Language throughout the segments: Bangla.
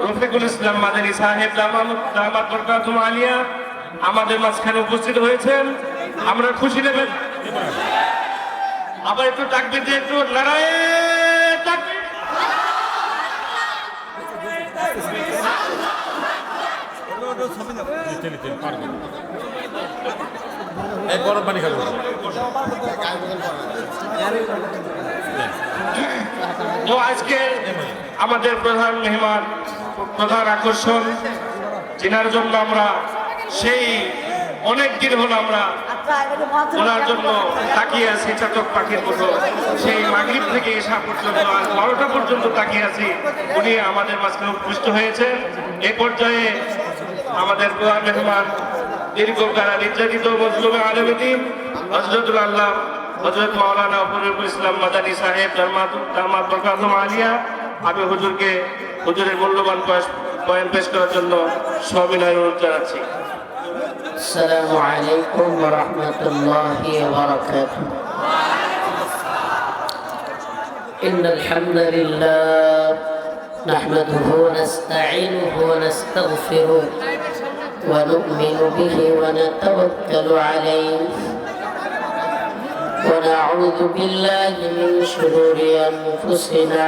রফিকুল ইসলাম মাদানী সাহেব দামাত বরকাতুম আলিয়া আমাদের মাঝখানে উপস্থিত হয়েছেন। আমরা খুশি নেবেন। আবার একটু ডাকবেন যে একটু লড়াই ডাকবেন গরম পানি খাব তো আজকে আমাদের প্রধান মেহমান প্রধান আকর্ষণ। চেনার জন্য আমরা সেই অনেক দিন হলো আমরা ওনার জন্য তাকিয়ে আছি, চাতক পাখির মতো। সেই মাগরিব থেকে এসা পর্যন্ত আজ বারোটা পর্যন্ত তাকিয়ে আছি, উনি আমাদের মাঝখানে উপস্থিত হয়েছেন এ পর্যায়ে আমাদের প্রধান মেহমান দীর্ঘকারা নির্যাতিত মজলুমে আলমদিন হজরতুল আল্লাহ হজরত মাওলানা ফরিদুল ইসলাম মাদানী সাহেব দামাত বরকাতুম আলিয়া আমি হুজুরকে হুজুরের মূল্যবান বয়স- বয়ান পেশ করার জন্য সবিনয় অনুরোধ জানাচ্ছি السلام عليكم ورحمة الله وبركاته إن الحمد لله نحمده ونستعينه ونستغفره ونؤمن به ونتوكل عليه ونعوذ بالله من شرور أنفسنا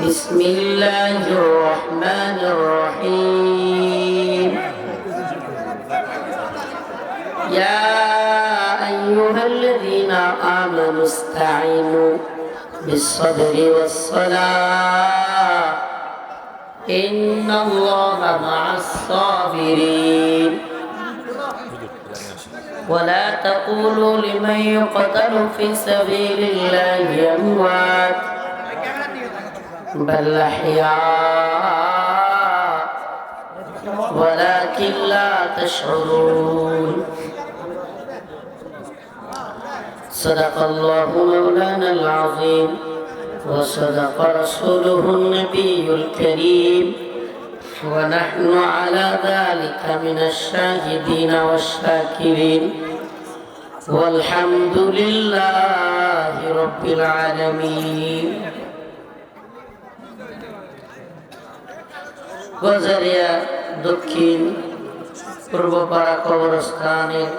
بسم الله الرحمن الرحيم. يا أيها الذين آمنوا استعينوا بالصبر والصلاة. إن الله مع الصابرين. ولا تقولوا لمن يقتل في سبيل الله أموات. بل أحياء ولكن لا تشعرون. صدق الله مولانا العظيم وصدق رسوله النبي الكريم. ونحن على ذلك من الشاهدين والشاكرين. والحمد لله رب العالمين. গজারিয়া দক্ষিণ পূর্বপাড়া কবরস্থানের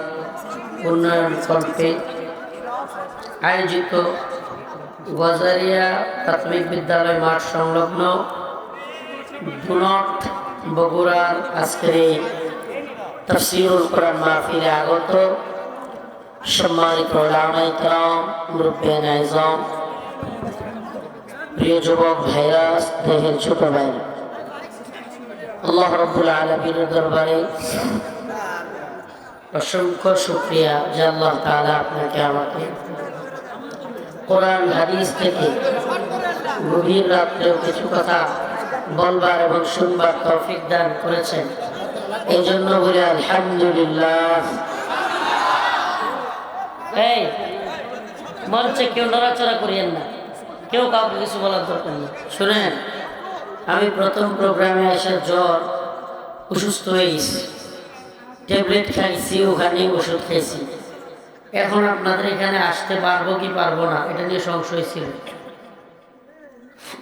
উন্নয়ন কল্পে আয়োজিত গজারিয়া প্রাথমিক বিদ্যালয় মাঠ সংলগ্ন দুনট বগুড়ার আজকের এই তফসিরুল কোরআন মাহফিলে আগত সম্মানিত ওলামাইকরাম মুরব্বিয়ান আজম প্রিয় যুবক ভাইরা দেহের ছোট ভাইরা আল্লাহ রব্বুল আলমীর দরবারে অসংখ্য শুক্রিয়া যে আল্লাহ তাআলা আপনাকে আমাকে কোরআন, হাদিস থেকে গভীর রাত্রেও কিছু কথা বলবার এবং শুনবার তৌফিক দান করেছেন। এই জন্য বলে আলহামদুলিল্লাহ। এই মঞ্চে কেউ নড়াচড়া করিয়েন না। কেউ কাউকে কিছু বলার দরকার নেই। শুনেন। আমি প্রথম প্রোগ্রামে এসে জ্বর, অসুস্থ হয়ে গেছি। ট্যাবলেট খাইছি ওখানে ওষুধ খেয়েছি। এখন আপনাদের এখানে আসতে পারব কি পারব না, এটা নিয়ে সংশয় ছিল।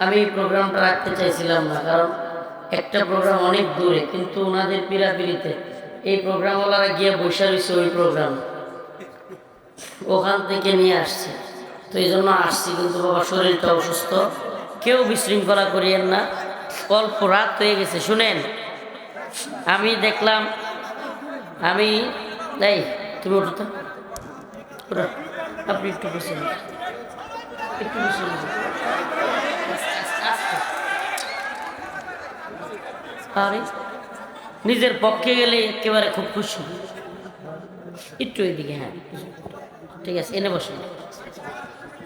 আমি এই প্রোগ্রামটা রাখতে চাইছিলাম না, কারণ একটা প্রোগ্রাম অনেক দূরে, কিন্তু ওনাদের পিড়াপিড়িতে এই প্রোগ্রামওয়ালারা গিয়ে বসে রয়েছে ওই প্রোগ্রাম। ওখান থেকে নিয়ে আসছে। তো এই জন্য আসছি, কিন্তু বাবা শরীরটা অসুস্থ। কেউ বিশৃঙ্খলা করিয়েন না। অল্প রাত হয়ে গেছে, শুনেন। আমি দেখলাম, আমি, এই, তুমি তো। আপনি একটু বসে একটু বসে। আরে, নিজের পক্ষে গেলে একেবারে খুব খুশি। একটু এদিকে হ্যাঁ। ঠিক আছে, এনে বসে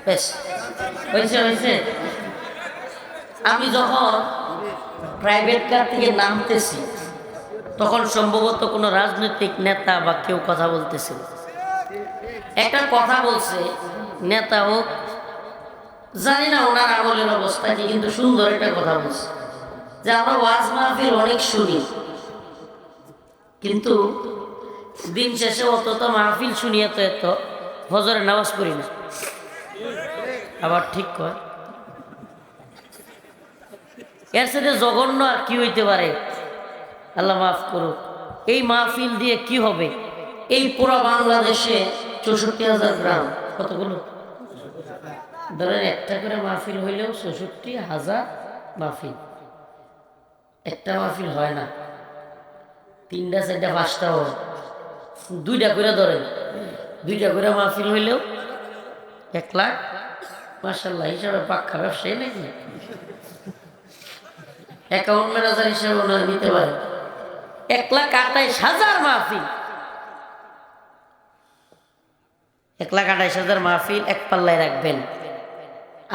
বেশ, হয়েছে হয়েছে। আমি যখন প্রাইভেট কার থেকে নামতেছি, তখন সম্ভবত কোনো রাজনৈতিক নেতা বা কেউ কথা বলতেছিল। একটা কথা বলছে, নেতা হোক, জানি না ওনার আমলের অবস্থা কি, কিন্তু সুন্দর একটা কথা বলছে। যে আমরা ওয়াজ মাহফিল অনেক শুনি, কিন্তু দিন শেষে অত তো মাহফিল শুনিয়ে তো এত হজরে নামাজ পড়ি না। আবার ঠিক কয় এর সাথে জঘন্য আর কি হইতে পারে? আল্লাহ মাফ করুক। এই মাহফিল দিয়ে কি হবে? এই পুরো বাংলাদেশে চৌষট্টি হাজার গ্রাম। কতগুলো? ধরেন একটা করে মাহফিল হইলেও চৌষট্টি হাজার মাহফিল। একটা মাহফিল হয় না। তিনটা, চারটা, পাঁচটা হয়। দুইটা করে ধরেন। দুইটা করে মাহফিল হইলেও এক লাখ। মার্শাল্লাহ হিসাবে পাক্কা ব্যবসায়ী নাকি? অ্যাকাউন্ট ম্যানেজার হিসেবে ওনারা নিতে পারে। এক লাখ আঠাইশ হাজার মাহফিল। এক লাখ আঠাইশ হাজার মাহফিল এক পাল্লায় রাখবেন।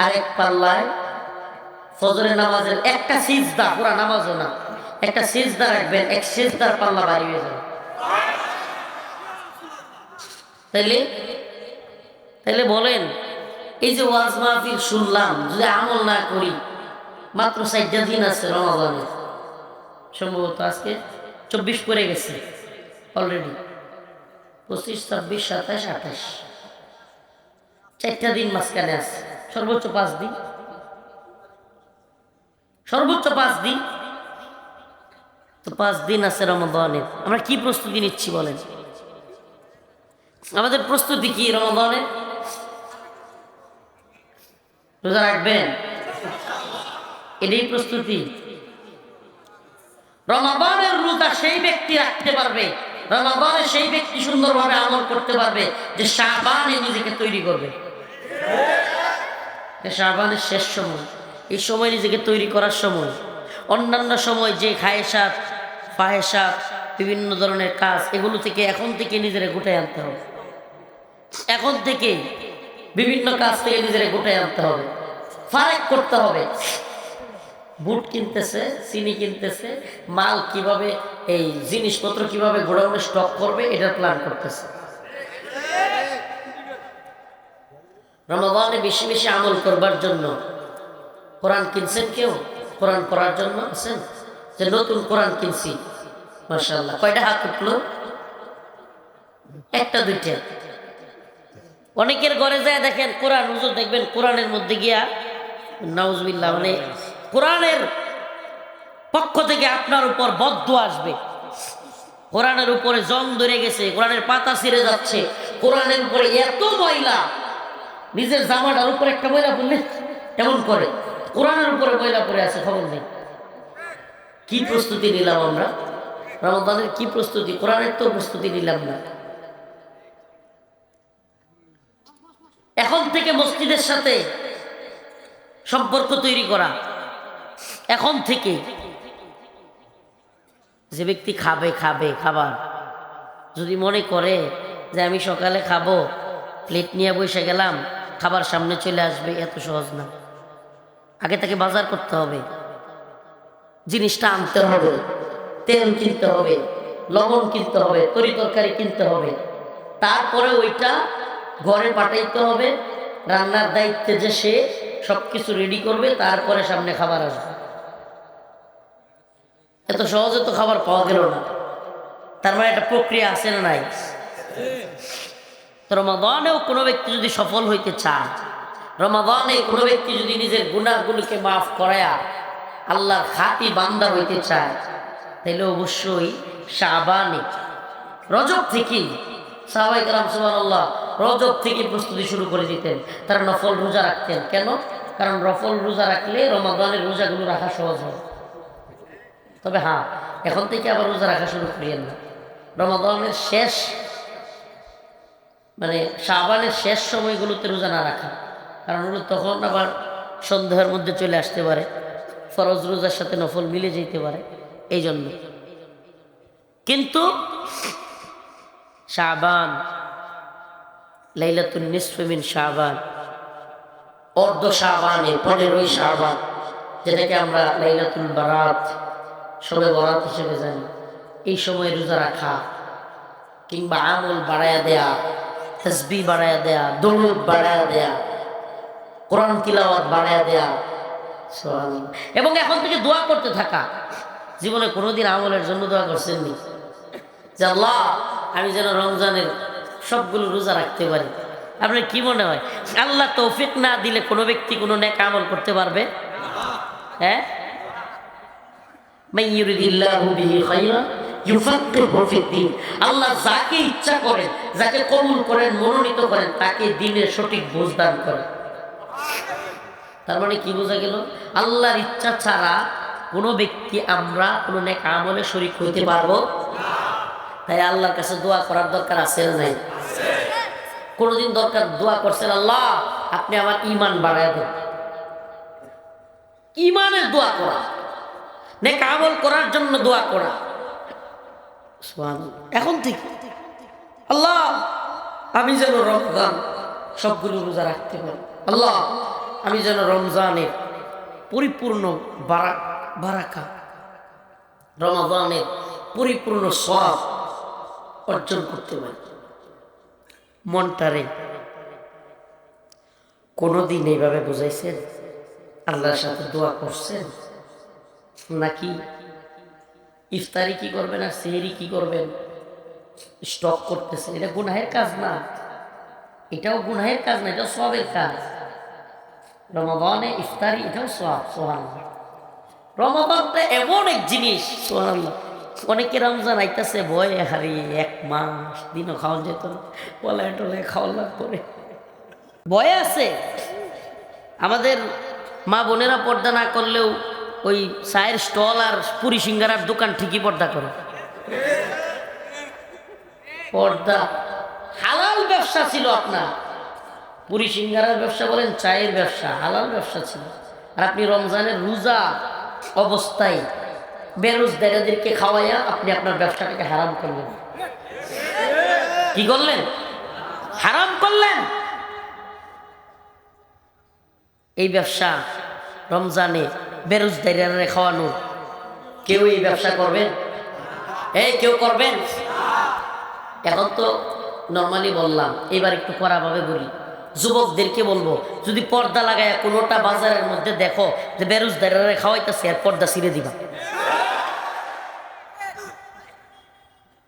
আর এক পাল্লায় ফজরের নামাজের একটা সিজদা, পুরা নামাজও না। একটা সিজদা রাখবেন, এক সিজদার পাল্লা বাড়ি হয়ে যাবে। তাইলে তাইলে বলেন, এই যে ওয়াজ মাহফিল শুনলাম, যদি আমল না করি মাত্র চারটা দিন আছে রমাদানের সম্ভবত আজকে চব্বিশ পরে গেছে অলরেডি পঁচিশ, ছাব্বিশ, সাতাশ, আঠাশ। চারটা দিন মাঝখানে আছে। সর্বোচ্চ পাঁচ দিন। সর্বোচ্চ পাঁচ দিন। তো পাঁচ দিন আছে রমাদানের। আমরা কি প্রস্তুতি নিচ্ছি বলেন? আমাদের প্রস্তুতি কি রমাদানের? রোজা রাখবেন? এটাই প্রস্তুতি। রমাদানের রোজা সেই ব্যক্তি রাখতে পারবে। রমাদানে সেই ব্যক্তি সুন্দরভাবে আমল করতে পারবে যে শাহবানে নিজেকে তৈরি করবে। শাহবানের শেষ সময়। এই সময় নিজেকে তৈরি করার সময়। অন্যান্য সময় যে খায়েসাত ফাহেসাত বিভিন্ন ধরনের কাজ, এগুলো থেকে এখন থেকে নিজেরা গুটাই আনতে হবে। এখন থেকে বিভিন্ন কাজ থেকে নিজেরা গুটাই আনতে হবে। ফারাক করতে হবে। বুট কিনতেছে, চিনি কিনতেছে, মাল কীভাবে, এই জিনিসপত্র কীভাবে গোডাউনে স্টক করবে এটার প্ল্যান করতেছে। রমাদানে বেশি বেশি আমল করবার জন্য, কোরআন কিনছেন কেউ? কোরআন পড়ার জন্য আছেন? যে নতুন কোরআন কিনছি মার্শাল্লাহ কয়টা হাত উঠল? একটা, দুইটা। অনেকের ঘরে যায় দেখেন, কোরআন, হুজুর দেখবেন কোরআনের মধ্যে গিয়া, নাউজবিল্লাহ মানে কোরআনের পক্ষ থেকে আপনার উপর বদ্ধ আসবে। কোরআনের উপরে জং ধরে গেছে, কোরআনের পাতা ছিঁড়ে যাচ্ছে, কোরআনের উপরে এত ময়লা, নিজের জামাটার উপরে একটা ময়লা পড়লে এমন করে? কোরআনের উপরে ময়লা পড়ে আছে, খবর নেই। কি প্রস্তুতি নিলাম আমরা? রমদানের কি প্রস্তুতি? কোরআনের তো প্রস্তুতি নিলাম না। এখন থেকে মসজিদের সাথে সম্পর্ক তৈরি করা। এখন থেকে যে ব্যক্তি খাবে খাবে, খাবার। যদি মনে করে যে আমি সকালে খাব প্লেট নিয়ে বসে গেলাম, খাবার সামনে চলে আসবে, এত সহজ না। আগে তাকে বাজার করতে হবে। জিনিসটা আনতে হবে। তেল কিনতে হবে, লবণ কিনতে হবে, তরি তরকারি কিনতে হবে। তারপরে ওইটা ঘরে পাঠাইতে হবে। রান্নার দায়িত্বে যে সে সব কিছু রেডি করবে, তারপরে সামনে খাবার আসবে। এত সহজে তো খাবার পাওয়া গেল না। তার মানে একটা প্রক্রিয়া আছে না নাই? রমাদানেও কোনো ব্যক্তি যদি সফল হইতে চায়, রমাদানে কোনো ব্যক্তি যদি নিজের গুণাগুলিকে মাফ করায়া আল্লাহর খাতি বান্দা হইতে চায় তাহলে অবশ্যই শাবানে রজব থেকেই সাহাবাই কালাম সুবান আল্লাহ রজব থেকে প্রস্তুতি শুরু করে দিতেন। তারা নফল রোজা রাখতেন। কেন? কারণ নফল রোজা রাখলে রমাদানের রোজাগুলো রাখা সহজ হয়। তবে হ্যাঁ এখন থেকে আবার রোজা রাখা শুরু করিয়েন না। রমাদানের শেষ মানে শাবানের শেষ সময়গুলোতে রোজা না রাখা, কারণ ওগুলো তখন আবার সন্দেহের মধ্যে চলে আসতে পারে, ফরজ রোজার সাথে নফল মিলে যেতে পারে এই জন্য কিন্তু শাবান, লাইলাতুন নিসফমিন শাবান, অর্ধ শাবানে পনেরোই শাবান, যেটাকে আমরা লাইলাতুল বারাত সবে বরাত হিসেবে জানি। এই সময় রোজা রাখা কিংবা আমল বাড়ায়া দেয়া, তসবি বাড়ায়া দেয়া দৌড় বাড়ায়া দেয়া, কোরআন তিলাওয়াত বাড়ায়া দেয়া এবং এখন থেকে দোয়া করতে থাকা। জীবনে কোনোদিন আমলের জন্য দোয়া করছেননি। যে আল্লাহ, আমি যেন রমজানের সবগুলো রোজা রাখতে পারি। আপনার কি মনে হয়? আল্লাহ তৌফিক না দিলে কোনো ব্যক্তি কোনো নেক আমল করতে পারবে? হ্যাঁ? মানে আল্লাহর ইচ্ছা ছাড়া কোনো ব্যক্তি, আমরা কোনো নেক আমলে শরিক হইতে পারব? তাই আল্লাহর কাছে দোয়া করার দরকার আছে নাই? কোনোদিন দরকার দোয়া করছেন, আল্লাহ, আপনি আমার ইমান বাড়ায় দেন। ইমানের দোয়া করা। নেক আমল করার জন্য দোয়া করা। এখন থেকে আল্লাহ, আমি যেন রমজান সবগুলো রোজা রাখতে পারি। আল্লাহ, আমি যেন রমজানের পরিপূর্ণ বারা, বারাকা, রমাদানের পরিপূর্ণ সব অর্জন করতে পারি। মনটারে কোনোদিন এইভাবে বুঝাইছেন? আল্লাহর সাথে দোয়া করছেন? নাকি? ইফতারি কি করবেন আর সেহেরি কি করবেন? স্টক করতেছেন এটা গুনাহের কাজ না। এটাও গুনাহের কাজ না, এটাও সবের কাজ। রমাদানে ইফতারি, এটাও সব সোহান রমাদানটা এমন এক জিনিস সোহান অনেকে রমজান আইতাছে, ভয়ে হারিয়ে এক মাস দিনও খাওয়া যেত পলায় টলায় খাওয়া লাগতো রে। ভয়ে আছে। আমাদের মা বোনেরা পর্দা না করলেও ওই চায়ের স্টল আর পুরি সিঙ্গারার দোকান ঠিকই পর্দা করে। পর্দা। হালাল ব্যবসা ছিল আপনার। পুরি সিঙ্গারার ব্যবসা বলেন, চায়ের ব্যবসা, হালাল ব্যবসা ছিল। আর আপনি রমজানের রোজা অবস্থায় বেরোজদারদেরকে খাওয়াইয়া আপনি আপনার ব্যবসাটাকে হারাম করলেন। কি করলেন? হারাম করলেন। এই ব্যবসা রমজানে বেরোজদারিরা খাওয়ানো। কেউ এই ব্যবসা করবেন? এই, কেউ করবেন? এখন তো নর্মালি বললাম, এবার একটু কড়াভাবে বলি। যুবকদেরকে বলব, যদি পর্দা লাগায় কোনোটা বাজারের মধ্যে দেখো যে বেরোজদারিরা খাওয়াইতেছে, আর পর্দা ছিঁড়ে দিবা।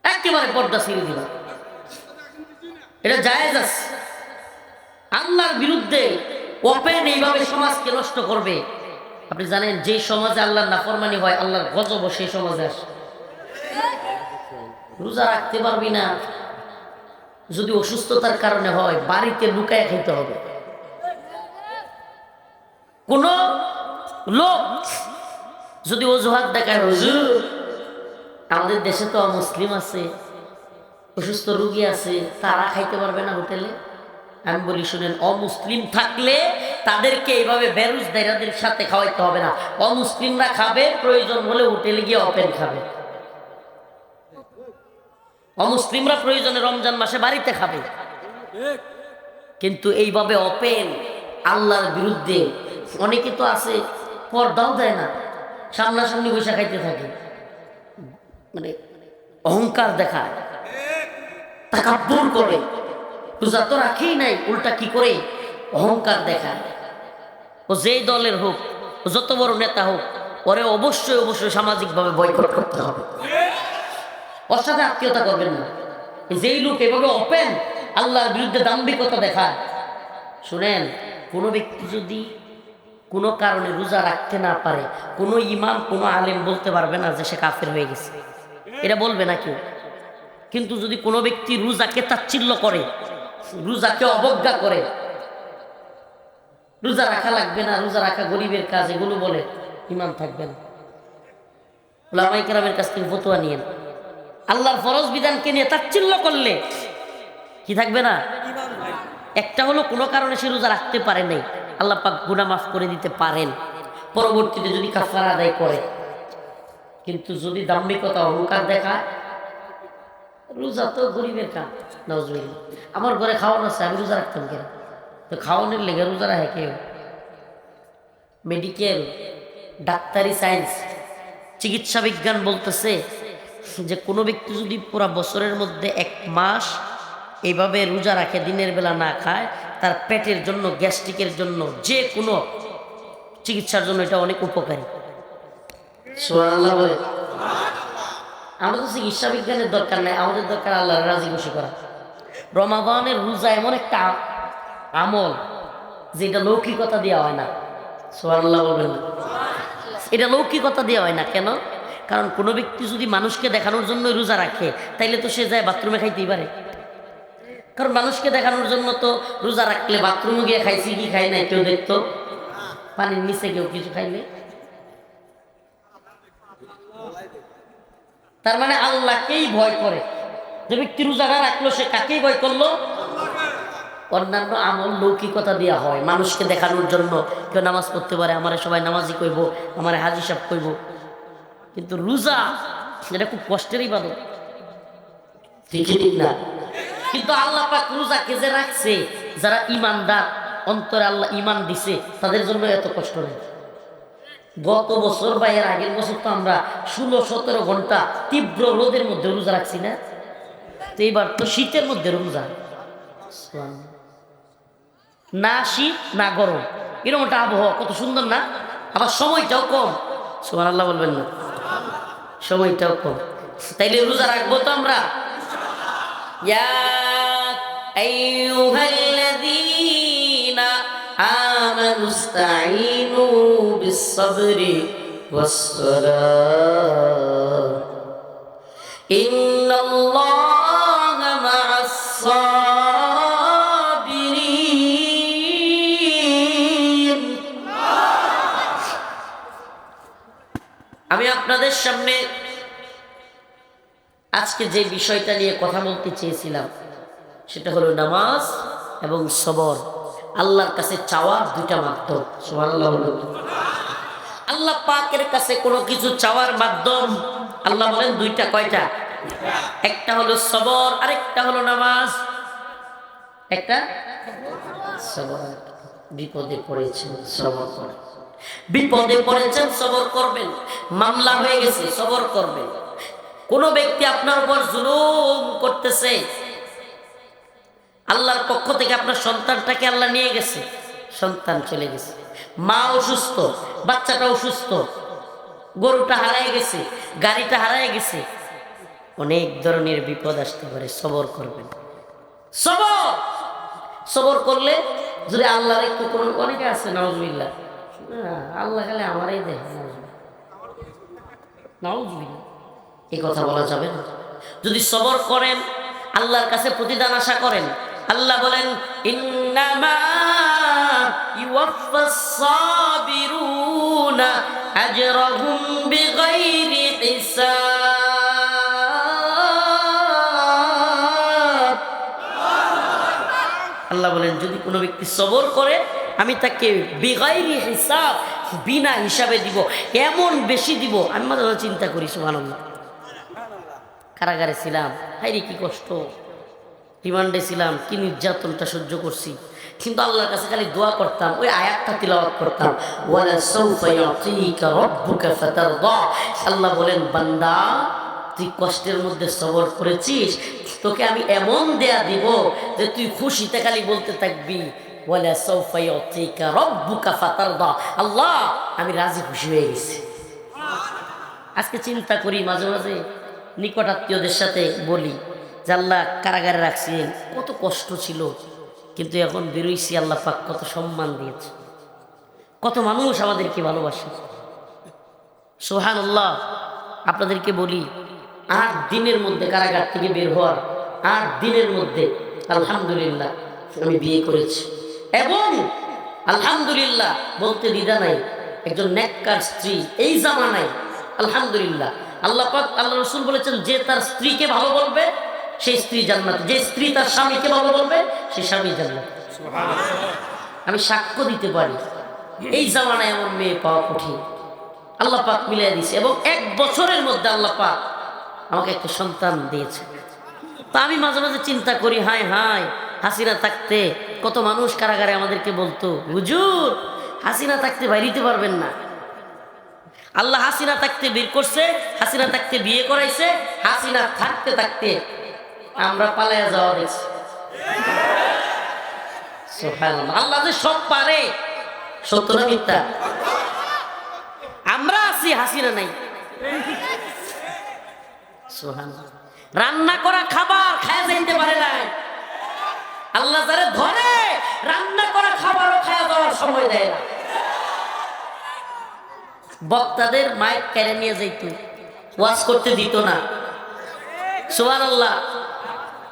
একেবারে পর্দা ছিঁড়ে দিবা। এটা জায়েজ আছে। আল্লাহর বিরুদ্ধে ওপেন এইভাবে সমাজকে নষ্ট করবে। আপনি জানেন, যে সমাজে আল্লাহর নাফরমানি হয়, আল্লাহর গজব সেই সমাজে আসে। রোজা রাখতে পারবি না। যদি অসুস্থতার কারণে হয়, বাড়িতে লুকায় খাইতে হবে। কোন লোক যদি অজুহাত দেখায় আমাদের দেশে তো মুসলিম আছে, অসুস্থ রুগী আছে, তারা খাইতে পারবে না হোটেলে? আমি বলি শুনেন অমুসলিম থাকলে তাদেরকে এইভাবে বেরোজদারিদের সাথে খাওয়াইতে হবে না। অমুসলিমরা খাবে, প্রয়োজন হলে হোটেলে গিয়ে ওপেন খাবে। অমুসলিমরা প্রয়োজনে রমজান মাসে বাড়িতে খাবে। কিন্তু এইভাবে ওপেন, আল্লাহর বিরুদ্ধে, অনেকে তো আছে, পর্দাও দেয় না, সামনাসামনি বসে খাইতে থাকে। মানে অহংকার দেখায় তাকাব্বুর করে। রোজা তো রাখেই নাই, উল্টা কি করে? অহংকার দেখায়। ও যেই দলের হোক, ও যত বড় নেতা হোক পরে অবশ্যই অবশ্যই সামাজিকভাবে বয়কট করতে হবে। ওর সাথে আত্মীয়তা করবেন না। যেই লোক এভাবে ওপেন আল্লাহর বিরুদ্ধে দাম্ভিকতা দেখায়। শুনেন, কোনো ব্যক্তি যদি কোনো কারণে রোজা রাখতে না পারে, কোনো ইমাম, কোনো আলেম বলতে পারবে না যে সে কাফের হয়ে গেছে। এটা বলবে না কেউ কিন্তু যদি কোনো ব্যক্তি রোজাকে তাচ্ছিল্য করে রোজাকে অবজ্ঞা করে। রোজা রাখা লাগবে না, রোজা রাখা গরিবের কাজ, এগুলো বলে ইমাম থাকবে না কেরামের কাছ থেকে নিয়েন। আল্লাহর ফরজ বিধানকে নিয়ে তাচ্ছিল্য করলে কি থাকবে না? একটা হলো কোনো কারণে সে রোজা রাখতে পারে নাই, আল্লাহ পাক মাফ করে দিতে পারেন। পরবর্তীতে যদি কাফারা আদায় করে, কিন্তু যদি দাম্ভিকতা, অহংকার দেখায় রোজা তো গরিবের কাজ নজরুল্লাহ আমার ঘরে খাওয়ানো আছে, আমি রোজা রাখতাম কেন? তো খাওয়ানোর লেগে রোজা রাখে কেউ? মেডিকেল ডাক্তারি সায়েন্স চিকিৎসা বিজ্ঞান বলতেছে যে কোনো ব্যক্তি যদি পুরো বছরের মধ্যে এক মাস এইভাবে রোজা রাখে, দিনের বেলা না খায়, তার পেটের জন্য, গ্যাস্ট্রিকের জন্য, যে কোনো চিকিৎসার জন্য এটা অনেক উপকারী। আমাদের চিকিৎসা বিজ্ঞানের দরকার নেই, আমাদের দরকার আল্লাহ রাজি খুশি করা। রমাদানের রোজা এমন একটা আমল, যেটা লৌকিকতা দেওয়া হয় না। সুবহানাল্লাহ বলবেন এটা লৌকিকতা দেওয়া হয় না, কেন? কারণ কোনো ব্যক্তি যদি মানুষকে দেখানোর জন্য রোজা রাখে, তাইলে তো সে যায় বাথরুমে খাইতেই পারে। কারণ মানুষকে দেখানোর জন্য তো রোজা রাখলে বাথরুমে গিয়ে খাইছি কি খাই নাই, কেউ দেখতো? পানির নিচে কেউ কিছু খাইলে তার মানে আল্লাহকেই ভয় করে। যে ব্যক্তি রোজাটা রাখল, সে কাকেই ভয় করল? অন্যান্য আমল লৌকিকতা দেওয়া হয়, মানুষকে দেখানোর জন্য। কেউ নামাজ পড়তে পারে, আমার সবাই নামাজি কইব, আমার হাজি সাহেব কইব। কিন্তু রোজা এটা খুব কষ্টেরই ঠিকই ঠিক না? কিন্তু আল্লাহ পাক রোজাকে যে রাখছে, যারা ইমানদার, অন্তরে আল্লাহ ইমান দিছে, তাদের জন্য এত কষ্ট নেই। গত বছর বা এর আগের বছর তো আমরা ষোলো, সতেরো ঘণ্টা তীব্র রোদের মধ্যে রোজা রাখছি না? তো এইবার তো শীতের মধ্যে রোজা। না শীত, না গরম। এরকম একটা আবহাওয়া, কত সুন্দর না? আবার সময়টাও কম। সুমান আল্লাহ বলবেন না। সময়টাও কম। তাইলে রোজা রাখব তো আমরা। ইয়া আইয়ুহাল্লাযীনা আ آمنوا استعينوا بالصبر والصلاة إن الله مع الصابرين আমি আপনাদের সামনে আজকে যে বিষয়টা নিয়ে কথা বলতে চেয়েছিলাম সেটা হলো নামাজ এবং সবর আল্লাহর কাছে চাওয়ার দুইটা মাধ্যম। আল্লাহ পাকের কাছে কোনো কিছু চাওয়ার মাধ্যম, আল্লাহ বলেন দুইটা, কয়টা? একটা হলো সবর, আরেকটা হলো নামাজ। একটা? সবর। বিপদে পড়েছেন, সবর করেন। বিপদে পড়েছেন, সবর করবেন। মামলা হয়ে গেছে, সবর করবেন। কোন ব্যক্তি আপনার উপর জুলুম করতেছে আল্লাহর পক্ষ থেকে আপনার সন্তানটাকে আল্লাহ নিয়ে গেছে। সন্তান চলে গেছে। মা অসুস্থ, বাচ্চাটা অসুস্থ, গরুটা হারায় গেছে, গাড়িটা হারায় গেছে। অনেক ধরনের বিপদ আসতে পারে, সবর করবেন। সবর! সবর করলে যদি আল্লাহর একটু কোনো অনেকে আছে নজবিল্লা আল্লাহ খালে আমারই দেয় নজবিল্লা এই কথা বলা যাবে না। যদি সবর করেন, আল্লাহর কাছে প্রতিদান আশা করেন আল্লাহ বলেন, ইন্নামা আল্লাহ বলেন, যদি কোনো ব্যক্তি সবর করে, আমি তাকে বেগাইরি হিসাব, বিনা হিসাবে দিব, এমন বেশি দিব। আমি মাঝে চিন্তা করি, সুবহানাল্লাহ। কারাগারে ছিলাম হাইরে কি কষ্ট। রিমান্ডে ছিলাম, কি নির্যাতনটা সহ্য করছি। কিন্তু আল্লাহর কাছে খালি দোয়া করতাম, ওই আয়াতটা তিলাওয়াত করতাম, ওয়ালা সাউফা ইউতিকা রাব্বুকা ফাতারদা। আল্লাহ বলেন, বান্দা, তুই কষ্টের মধ্যে সবর করেছিস, তোকে আমি এমন দেয়া দিব যে তুই খুশিতে খালি বলতে থাকবি, ওয়ালা সাউফা ইউতিকা রাব্বুকা ফাতারদা। আল্লাহ, আমি রাজি খুশি হয়ে গেছি। আজকে চিন্তা করি মাঝে মাঝে নিকট আত্মীয়দের সাথে বলি আল্লাহ কারাগারে রাখছি। কত কষ্ট ছিল। কিন্তু এখন বেরোইছি, আল্লাহ পাক কত সম্মান দিয়েছে। কত মানুষ আমাদেরকে ভালোবাসে। সোহান আল্লাহ আপনাদেরকে বলি, আট দিনের মধ্যে কারাগার থেকে বের হওয়ার আট দিনের মধ্যে আলহামদুলিল্লাহ আমি বিয়ে করেছি। এবং আলহামদুলিল্লাহ বলতে দ্বিধা নাই, একজন নেককার স্ত্রী এই জামানায়, আলহামদুলিল্লাহ। আল্লাহ পাক, আল্লাহ রসুল বলেছেন, যে তার স্ত্রীকে ভালো বলবে সেই স্ত্রী জান্নাত। যে স্ত্রী তার স্বামীকে ভালো বলবে সেই স্বামী জান্নাত। আমি সাক্ষ্য দিতে পারি এই জামানায় এমন মেয়ে পাওয়া কঠিন। আল্লাহ পাক মিলিয়ে দিছে এবং এক বছরের মধ্যে আল্লাহ পাক আমাকে একটা সন্তান দিয়েছে। তা আমি মাঝে মাঝে চিন্তা করি হায় হায় হাসিনা থাকতে কত মানুষ কারাগারে আমাদেরকে বলতো হুজুর হাসিনা থাকতে বাইরিতে পারবেন না। আল্লাহ হাসিনা থাকতে বের করছে হাসিনা থাকতে বিয়ে করাইছে হাসিনা থাকতে থাকতে আমরা পালাইয়া যাওয়া দেখছি আল্লাহ যে সব পারে, সত্য না আমরা আছি, হাসিনা নাই। রান্না করা খাবার খায়া যাইতে পারে নাই। আল্লাহ যারা ধরে, রান্না করা খাবারও খায়া যাওয়ার সময় দেয় না। বক্তাদের মায়ের কেড়ে নিয়ে যাইত, ওয়াজ করতে দিত না। সোহান আল্লাহ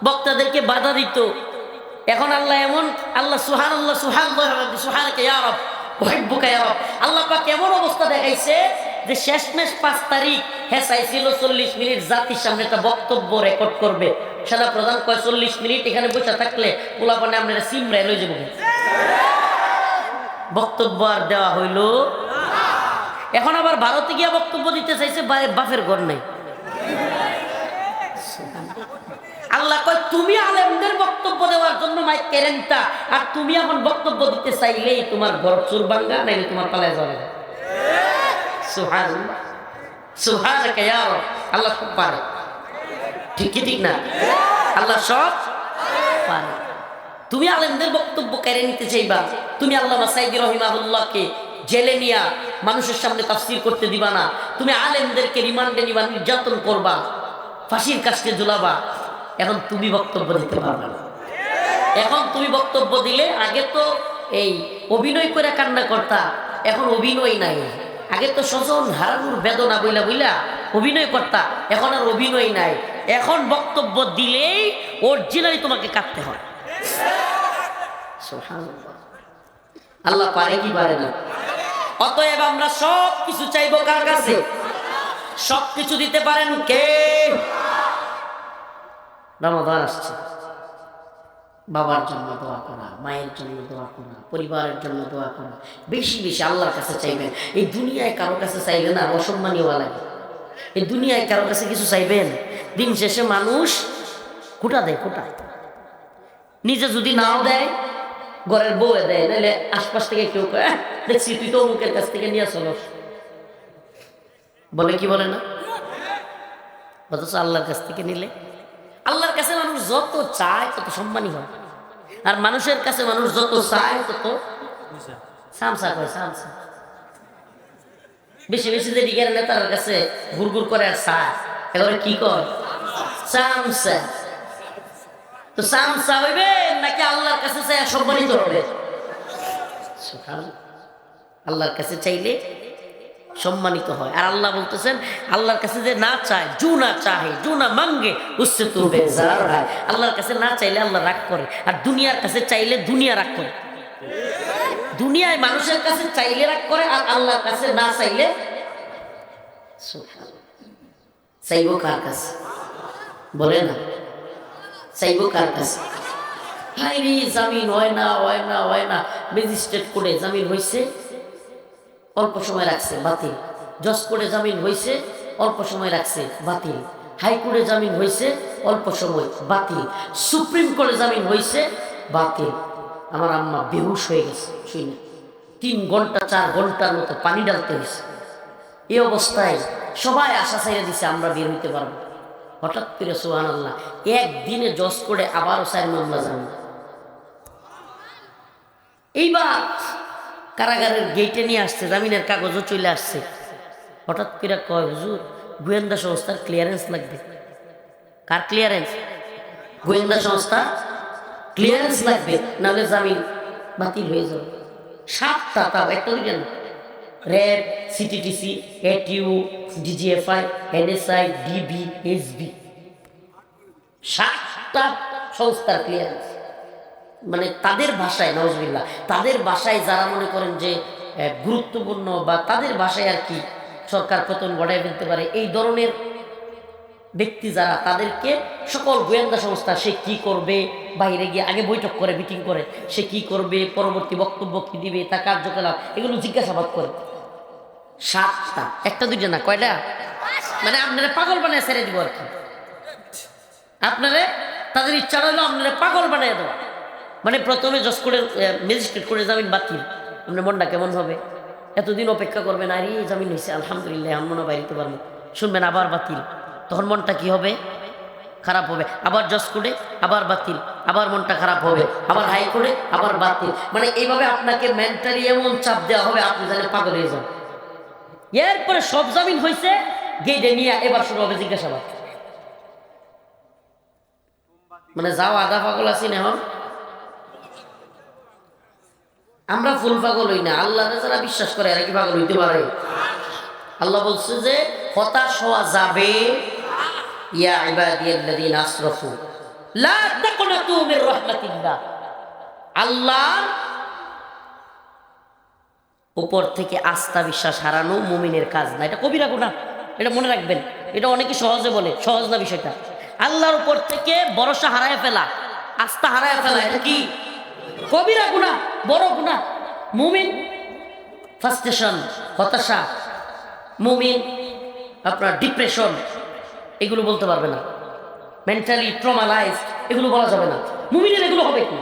বক্তাদেরকে বাধা দিত। এখন আল্লাহ এমন, আল্লাহ সুহান আল্লাহ সুহান সুহানকে ইয়ারব আল্লাহ অবস্থা দেখাইছে যে পাঁচ তারিখ চাইছিল চল্লিশ মিনিট জাতির সামনে একটা বক্তব্য রেকর্ড করবে। প্রধান চল্লিশ মিনিট এখানে থাকলে বক্তব্য আর দেওয়া হইল। এখন আবার ভারতে গিয়া বক্তব্য দিতে চাইছে বাপের ঘর নাই। আল্লাহ কয়, তুমি আলেমদের বক্তব্য দেওয়ার জন্য মাই কেরেন্টা আর তুমি এখন বক্তব্য দিতে চাইলেই তোমার ঘর চুর বাঙ্গা নাইলে তোমার পালায় যাবে সুহান সুহান আল্লাহ সব পারে। ঠিক কি ঠিক না? আল্লাহ সব পারে। তুমি আলেমদের বক্তব্য কেড়ে নিতে চাইবা। তুমি আল্লাহ সাইদি রহিমাহুল্লাহকে জেলে নিয়া মানুষের সামনে তাফসির করতে দিবা না। তুমি আলেমদেরকে রিমান্ডে নিবা, নির্যাতন করবা, ফাঁসির কাছে ঝুলাবা। এখন তুমি বক্তব্য দিতে পারবে না। এখন তুমি বক্তব্য দিলে, আগে তো এই অভিনয় করে কান্না করতা, এখন অভিনয় নাই। আগে তো স্বজন হারানোর বেদনা বইলা বইলা অভিনয় করতা, এখন আর অভিনয় নাই। এখন বক্তব্য দিলেই অরিজিনালি তোমাকে কাটতে হয়। আল্লাহ পারে কি পারে না। অতএব আমরা সব কিছু চাইব কার কাছে? সব কিছু দিতে পারেন কে? রমাদান আসছে। বাবার জন্য দোয়া করা মায়ের জন্য দোয়া করা পরিবারের জন্য দোয়া করা। বেশি বেশি আল্লাহর কাছে চাইবেন এই দুনিয়ায় কারও কাছে চাইলে না অসম্মানীয় লাগে এই দুনিয়ায় কারও কাছে কিছু চাইবেন দিন শেষে মানুষ কোটা দেয় কোটা। নিজে যদি নাও দেয় ঘরের বউয়ে দেয় নাহলে আশপাশ থেকে কেউ কয়, "আহ, দেখছি তুই তো অমুকের কাছ থেকে নিয়ে চলো। বলে কি বলে না? অথচ আল্লাহর কাছ থেকে নিলে যত চায় তত সম্মানী হয়। আর মানুষের কাছে মানুষ যত চায় তত সামসা কয় সামসা। বেশি বেশি যে দিকের নেতার কাছে গুড়গুড় করে আর চায় এবারে কি কয়? সামসা। তো সামসা হইবে নাকি আল্লাহর কাছে সম্মানিত হবে? আল্লাহর কাছে চাইলে সম্মানিত হয়। আর আল্লাহ বলতেছেন, আল্লাহর কাছে যে না চায়, জু না চাহে, জু না মাঙ্গে উসে তু বেজার হয়। আল্লাহর কাছে না চাইলে আল্লাহ রাগ করে, আর দুনিয়ার কাছে চাইলে দুনিয়া রাগ করে। দুনিয়ায় মানুষের কাছে চাইলে রাগ করে, আর আল্লাহর কাছে না চাইলে। চাইব কার কাছে? বলে না। চাইব কার কাছে? হাইরি জামিন হয় না হয় না হয় না। ম্যাজিস্ট্রেট কোর্টে জামিন হয়েছে অল্প সময় রাখছে, বাতিল। জজ কোর্টে জামিন হয়েছে অল্প সময় রাখছে, বাতিল। হাইকোর্টে জামিন হয়েছে অল্প সময়, বাতিল। সুপ্রিম কোর্টে জামিন হয়েছে বাতিল। আমার আম্মা বেহুশ হয়ে গেছে শুনে তিন ঘণ্টা, চার ঘণ্টার মতো পানি ডালতে হয়েছে এই অবস্থায় সবাই আশা চাইলে দিছে, আমরা বের হইতে পারব। হঠাৎ করে সোহান আল্লাহ একদিনে জজ করে আবারও চার মামলা জামিন। এইবার কারাগারের গেটে নিয়ে আসছে, জামিনের কাগজও চলে আসছে। হঠাৎ করে কয়, হুজুর, গোয়েন্দা সংস্থার ক্লিয়ারেন্স লাগবে। কার ক্লিয়ারেন্স গোয়েন্দা সংস্থা? ক্লিয়ারেন্স লাগবে, নাহলে জামিন বাতিল হয়ে যাবে। সাতটা তাও, একটা না। RAB CTTC ATU DGFI NSI DB SB সাতটা সংস্থার ক্লিয়ারেন্স মানে তাদের ভাষায় নজবিল্লা তাদের ভাষায় যারা মনে করেন যে গুরুত্বপূর্ণ বা তাদের ভাষায় আর কি সরকার পতন গড়াই ফেলতে পারে, এই ধরনের ব্যক্তি যারা, তাদেরকে সকল গোয়েন্দা সংস্থা, সে কি করবে? বাইরে গিয়ে আগে বৈঠক করে, মিটিং করে, সে কি করবে? পরবর্তী বক্তব্য কি দিবে? তার কার্যকলাপ, এগুলো জিজ্ঞাসাবাদ করে। সাতটা, একটা, দুইটা না, কয়টা? মানে আপনারা পাগল বানায় ছেড়ে দিব আর কি। আপনারা, তাদের ইচ্ছা হলো আপনারা পাগল বানায় দেওয়া। মানে প্রথমে জজ করে ম্যাজিস্ট্রেট করে জামিন বাতিল। আপনার মনটা কেমন হবে? এতদিন অপেক্ষা করবেন, আর, এই জামিন হয়েছে আলহামদুলিল্লাহ আমি মনে বাইরিতে পারব। শুনবেন, আবার বাতিল। তখন মনটা কি হবে? খারাপ হবে। আবার জজ করে, আবার বাতিল। আবার মনটা খারাপ হবে। আবার হাই করে, আবার বাতিল। মানে এইভাবে আপনাকে মেন্টালি এমন চাপ দেওয়া হবে, আপনি জানেন পাগল হয়ে যান। এরপরে সব জামিন হয়েছে গেটে নিয়ে এবার শুরু হবে জিজ্ঞাসাবাদ। মানে যাও আধা পাগল আছি না আমরা ফুল পাগল হই না। আল্লাহ যারা বিশ্বাস করে, এরা কি পাগল হইতে পারে? আল্লাহ বলছে যে, হতাশ হওয়া যাবে। ইয়া আসরাফু, লা তাকনাতু মির রাহমাতিল্লাহ। আল্লাহ উপর থেকে আস্থা বিশ্বাস হারানো মুমিনের কাজ না। এটা কবিরা গুনাহ, এটা মনে রাখবেন। এটা অনেকে সহজে বলে, সহজ না বিষয়টা। আল্লাহর উপর থেকে ভরসা হারায় ফেলা, আস্থা হারায় ফেলা, এটা কি? কবিরা গুণা বড় গুণা মুমিন ফার্স্টেশন হতাশা। মুমিন, আপনার ডিপ্রেশন এগুলো বলতে পারবে না। মেন্টালি ট্রমালাইজ এগুলো বলা যাবে না। মুমিনের এগুলো হবে কি?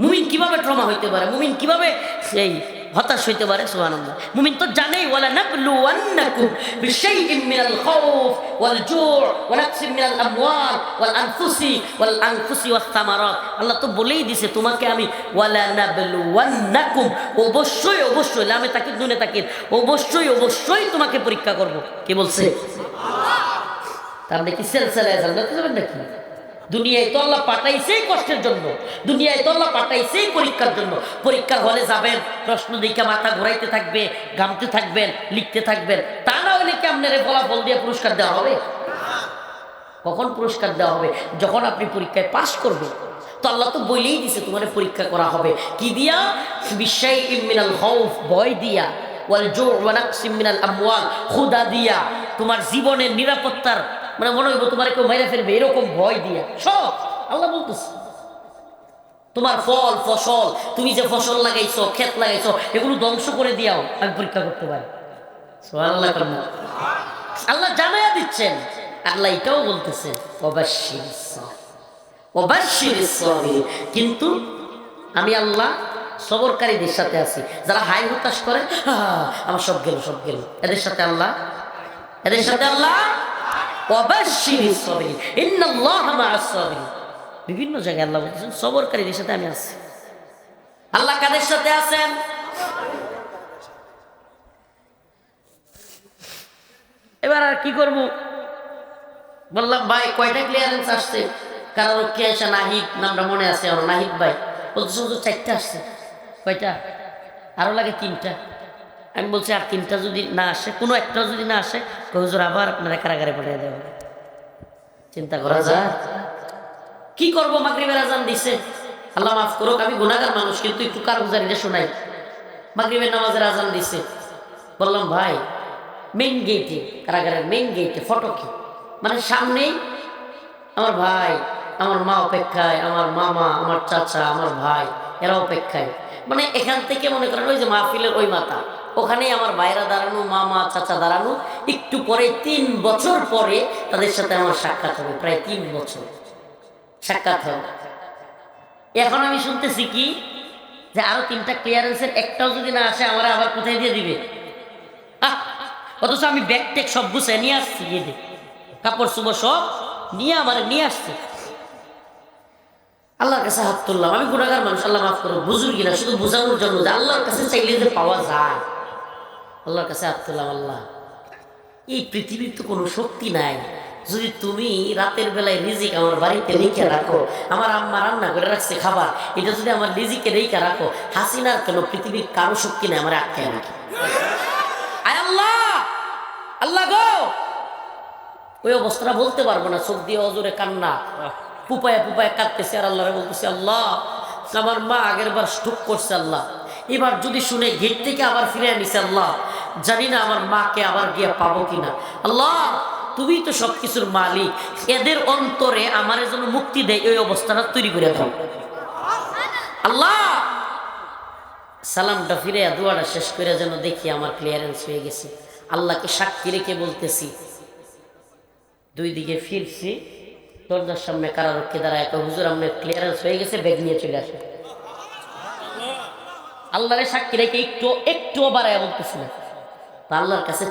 মুমিন কীভাবে ট্রমা হইতে পারে? মুমিন কীভাবে সেই হতাশ হইতে পারে সুবহানাল্লাহ। মুমিন তো জানেই ওয়ালা নাবলুওয়ান্নাকুম বিশাইইন মিনাল খাউফ ওয়াল জু' ওয়া নাকসিম মিনাল আমওয়াল ওয়াল আনফুসি ওয়াল আনফুসি ওয়াস সামারাত। আল্লাহ তো বলেই দিছে তোমাকে আমি ওয়ালা নাবলুওয়ান্নাকুম অবশ্যই অবশ্যই লামে তাকিদ নুনে তাকিদ অবশ্যই অবশ্যই তোমাকে পরীক্ষা করব। কি বলছে? তার নাকি সেলসেলায় যাবেন নাকি? দুনিয়ায় তো আল্লাহ পাঠাইছেই কষ্টের জন্য। দুনিয়ায় তো আল্লাহ পাঠাইছেই পরীক্ষার জন্য। পরীক্ষার হলে যাবেন, প্রশ্ন দিকে মাথা ঘুরাইতে থাকবে গামতে থাকবেন, লিখতে থাকবেন। তা না হলে কি আপনার ফলাফল দিয়ে পুরস্কার দেওয়া হবে? কখন পুরস্কার দেওয়া হবে? যখন আপনি পরীক্ষায় পাশ করবেন, তো আল্লাহ তো বলেই দিছে তোমার পরীক্ষা করা হবে। কি দিয়া? বিশ্বাই ইমিনাল হৌফ ভয় দিয়া। ওয়াল জোর ওয়ানাকসিম মিনাল আমওয়াল খুদা দিয়া। তোমার জীবনের নিরাপত্তার মানে মনে হইব তোমার কেউ মেরে ফেলবে এরকম ভয় দিয়া। সব! আল্লাহ বলতেছে। তোমার ফল ফসল তুমি যে ফসল লাগাইছো ক্ষেত লাগাইছো এগুলো ধ্বংস করে দিয়াও আমি পরীক্ষা করতে পারি। করুন। আল্লাহ জানাইয়া দিচ্ছেন। আল্লাহ এটাও অবশ্যই কিন্তু আমি আল্লাহ সবরকারীদের সাথে আছি। যারা হাই হতাশ করে "আহ, আমার সব গেল সব গেল। এদের সাথে আল্লাহ এদের সাথে আল্লাহ বিভিন্ন জায়গায় আল্লাহ বলতেছেন সবরকারীদের সাথে আমি আছি। আল্লাহ কাদের সাথে আছেন? এবার আর কি করব? বললাম, ভাই, কয়টা ক্লিয়ারেন্স আসছে? কারও কে আসে নাহিদ নামটা মনে আছে আমার, নাহিদ ভাই। বলছে শুধু চারটা আসছে। কয়টা? আরও লাগে তিনটা। আমি বলছি আর তিনটা যদি না আসে কোনো একটা যদি না আসে হুজুর আবার আপনারা কারাগারে পাঠিয়ে দেওয়া হবে। চিন্তা করা যায়। কি করব? মাগরিবের আজান দিছে। আল্লাহ মাফ করুক আমি গুণাগার মানুষ কিন্তু একটু কারগুজারিটা শোনাই। মাগরিবের নামাজের আজান দিছে। বললাম ভাই মেইন গেটে কারাগারের মেইন গেটে ফটকে। মানে সামনেই আমার ভাই আমার মা অপেক্ষায় আমার মামা আমার চাচা আমার ভাই এরা অপেক্ষায়। মানে এখান থেকে মনে করেন ওই যে মাহফিলের ওই মাথা। ওখানেই আমার ভাইরা দাঁড়ানো, মামা, চাচা দাঁড়ানো। একটু পরে, তিন বছর পরে তাদের সাথে আমার সাক্ষাৎ হবে, প্রায় তিন বছর। সাক্ষাৎ হবে। এখন আমি শুনতেছি কি, যে আরও তিনটা ক্লিয়ারেন্সের একটাও যদি না আসে, আমার আবার কোথায় দিয়ে দিবে? অথচ আমি ব্যাগ টেক সব গুছিয়ে নিয়ে আসছি গিয়ে কাপড় চুপড় সব নিয়ে আমার নিয়ে আসছে। আল্লাহর কাছে হাত তুললাম। আমি গুণাগার মানুষ, আল্লাহ মাফ করো বুঝুর কিনা শুধু বোঝানোর জন্য যে আল্লাহর কাছে চাইলে যে পাওয়া যায়। আল্লাহর কাছে হাত তুললাম আল্লাহ। এই পৃথিবীর তো কোনো শক্তি নাই। যদি তুমি রাতের বেলায় রিজিক আমার বাড়িতে রেখে রাখো, আমার আম্মা রান্না করে রাখছে খাবার, এটা যদি আমার রিজিকে রেখে রাখো, হাসিনার কেন পৃথিবীর কারও শক্তি নাই আমার আটকে রাখে আল্লাহ! আল্লাহ গো! ওই অবস্থাটা বলতে পারব না, চোখ দিয়ে অজরে কান্না। পুপায় পুপায় কাঁদতেছে আর আল্লাহরে বলতেছে, আল্লাহ, আমার মা আগের বার স্ট্রোক করছে আল্লাহ। এবার যদি শুনে গেট থেকে আবার ফিরে আনিছে আল্লাহ জানি না আমার মাকে আবার গিয়ে পাবো কিনা। আল্লাহ, তুমি তো সব কিছুর মালিক। এদের অন্তরে আমার জন্য মুক্তি দেয় ওই অবস্থাটা তৈরি করে দাও। আল্লাহ! সালামটা ফিরে দোয়াটা শেষ করে যেন দেখি আমার ক্লিয়ারেন্স হয়ে গেছে। আল্লাহকে সাক্ষী রেখে বলতেছি, দুই দিকে ফিরছি, দরজার সামনে কারারক্ষী একটা হুজুর, আপনার ক্লিয়ারেন্স হয়ে গেছে, ব্যাগ নিয়ে চলে আসে আল্লাহরে সাক্ষী রেখে একটু, একটুও বাড়ায় বলতেছিলেন তা আল্লাহর কাছে